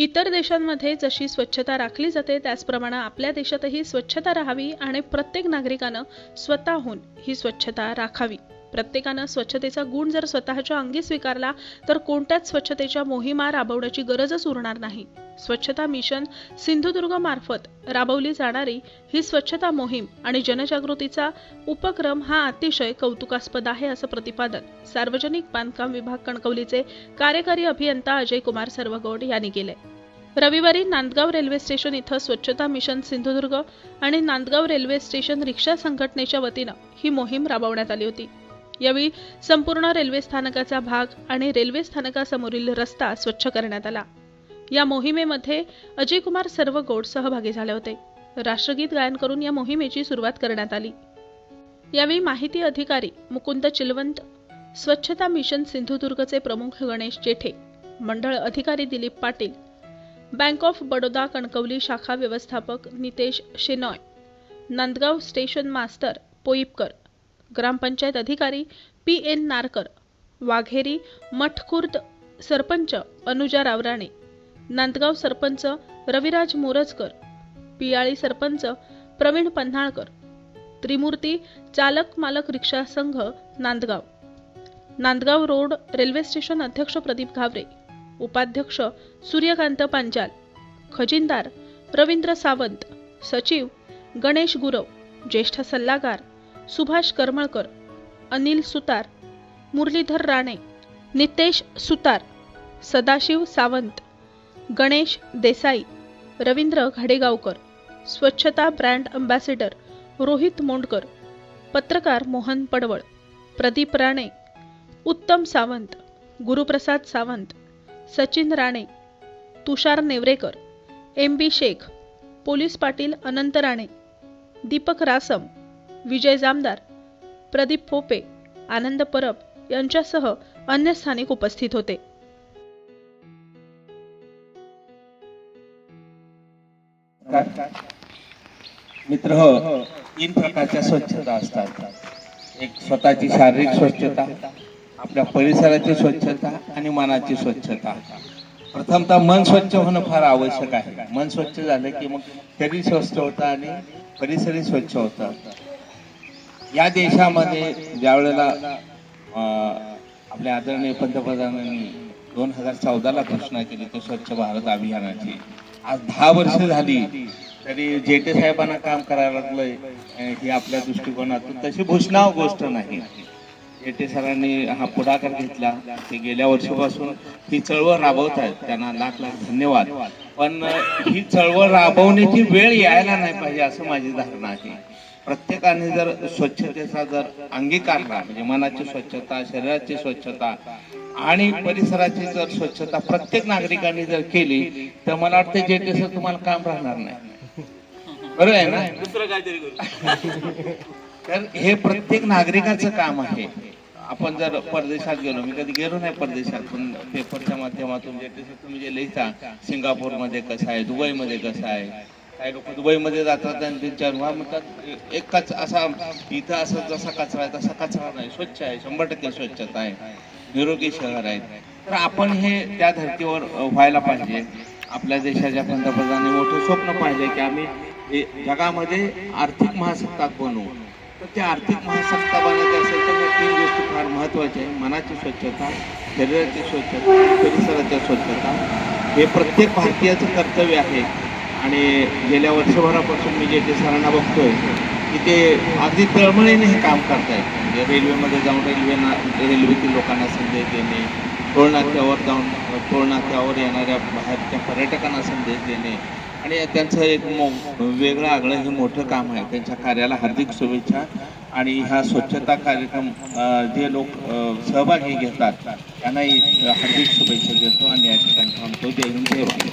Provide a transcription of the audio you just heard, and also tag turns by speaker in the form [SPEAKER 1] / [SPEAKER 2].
[SPEAKER 1] इतर देशांमध्ये जशी स्वच्छता राखली जाते त्याचप्रमाणे आपल्या देशातही स्वच्छता राहावी आणि प्रत्येक नागरिकानं स्वतःहून ही स्वच्छता राखावी. प्रत्येकानं स्वच्छतेचा गुण जर स्वतःच्या अंगी स्वीकारला तर कोणत्याच स्वच्छतेच्या मोहिमा राबवण्याची गरजच उरणार नाही. स्वच्छता मिशन सिंधुदुर्ग मार्फत राबवली जाणारी ही स्वच्छता मोहीम आणि जनजागृतीचा उपक्रम हा अतिशय कौतुकास्पद आहे असं प्रतिपादन सार्वजनिक बांधकाम विभाग कणकवलीचे कार्यकारी अभियंता अजय कुमार सर्वगौड यांनी केले. रविवारी नांदगाव रेल्वे स्टेशन इथं स्वच्छता मिशन सिंधुदुर्ग आणि नांदगाव रेल्वे स्टेशन रिक्षा संघटनेच्या वतीनं ही मोहीम राबवण्यात आली होती. यावेळी संपूर्ण रेल्वे स्थानकाचा भाग आणि रेल्वे स्थानकासमोरील रस्ता स्वच्छ करण्यात आला. या मोहिमेमध्ये अजय कुमार सर्वगोड सहभागी झाले होते. राष्ट्रगीत गायन करून या मोहिमेची सुरुवात करण्यात आली. यावेळी माहिती अधिकारी मुकुंद चिलवंत स्वच्छता मिशन सिंधुदुर्गचे प्रमुख गणेश जेठे मंडळ अधिकारी दिलीप पाटील बँक ऑफ बडोदा कणकवली शाखा व्यवस्थापक नितेश शेनॉय नांदगाव स्टेशन मास्तर पोईपकर ग्रामपंचायत अधिकारी पी एन नारकर वाघेरी मठखुर्द सरपंच अनुजा रावराणे नांदगाव सरपंच रविराज मोरजकर पियाळी सरपंच प्रवीण पन्हाळकर त्रिमूर्ती चालक मालक रिक्षा संघ Nandgaon Nandgaon road railway station अध्यक्ष प्रदीप घावरे उपाध्यक्ष सूर्यकांत पांचाल खजिनदार रवींद्र सावंत सचिव गणेश गुरव ज्येष्ठ सल्लागार सुभाष करमळकर अनिल सुतार मुरलीधर राणे नितेश सुतार सदाशिव सावंत गणेश देसाई रवींद्र घाडेगावकर स्वच्छता ब्रँड अंबॅसिडर रोहित मोंडकर पत्रकार Mohan Padwal Pradeep Rane Uttam Sawant Guruprasad Sawant Sachin Rane Tushar Nevrekar M B Shaikh police Patil Anant Rane Deepak Rasam Vijay Jamdar Pradeep Pope Anand Parab यांच्यासह अन्य स्थानिक उपस्थित होते.
[SPEAKER 2] मित्र हो तीन प्रकारच्या स्वच्छता असतात. एक स्वतःची शारीरिक स्वच्छता आपल्या परिसराची स्वच्छता आणि मनाची स्वच्छता. प्रथमतः मन स्वच्छ होणं फार आवश्यक आहे. मन स्वच्छ झालं की मग शरीर स्वच्छ होतं आणि परिसरही स्वच्छ होतं. या देशामध्ये ज्या वेळेला आपल्या आदरणीय पंतप्रधानांनी दोन हजार चौदाला घोषणा केली तर स्वच्छ भारत अभियानाची. आज दहा वर्ष झाली तरी जेटे साहेबांना काम करायला लागलंय ही आपल्या दृष्टिकोनातून तशी भूषणाव गोष्ट नाही. जेटे सरांनी हा पुढाकार घेतला. ते गेल्या वर्षापासून ही चळवळ राबवत आहेत त्यांना लाख लाख धन्यवाद. पण ही चळवळ राबवण्याची वेळ यायला नाही पाहिजे असं माझी धारणा आहे. प्रत्येकाने जर स्वच्छतेचा जर अंगीकारला म्हणजे मनाची स्वच्छता शरीराची स्वच्छता आणि परिसराची जर स्वच्छता प्रत्येक नागरिकांनी जर केली तर मला वाटतं जे तसं तुम्हाला काम राहणार नाही. बरोबर आहे ना? दुसरं काहीतरी तर हे प्रत्येक नागरिकाचं काम आहे. आपण जर परदेशात गेलो मी कधी गेलो नाही परदेशात पण पेपरच्या माध्यमातून जे तुम्ही जे लिहिता सिंगापूरमध्ये कसं आहे दुबईमध्ये कसं आहे काही लोक दुबईमध्ये जातात आणि त्यांच्या रुहा म्हणतात एक कच असा इथं असं जसा कचरा आहे तसा कचरा नाही स्वच्छ आहे शंभर टक्के स्वच्छता आहे निरोगी शहर आहे. तर आपण हे त्या धर्तीवर व्हायला पाहिजे. आपल्या देशाच्या पंतप्रधानांनी मोठं स्वप्न पाहिजे की आम्ही जगामध्ये आर्थिक महासत्ताक बनवू. तर त्या आर्थिक महासत्ता बनायचं असेल तर ह्या तीन गोष्टी फार महत्त्वाच्या आहे. मनाची स्वच्छता शरीराची स्वच्छता परिसराची स्वच्छता. हे प्रत्येक भारतीयाचं कर्तव्य आहे. आणि गेल्या वर्षभरापासून मी जे ते सरांना बघतोय की ते अगदी तळमळीने हे काम करतायत. म्हणजे रेल्वेमध्ये जाऊन रेल्वेना रेल्वेतील लोकांना संदेश देणे टोळनाक्यावर जाऊन टोळनाक्यावर येणाऱ्या बाहेरच्या पर्यटकांना संदेश देणे. आणि त्यांचं एक मो वेगळं आगळं हे मोठं काम आहे. त्यांच्या कार्याला हार्दिक शुभेच्छा. आणि हा स्वच्छता कार्यक्रम जे लोक सहभागी घेतात त्यांनाही हार्दिक शुभेच्छा देतो. आणि या ठिकाणी थांबतो. जय हिंद जय भारत.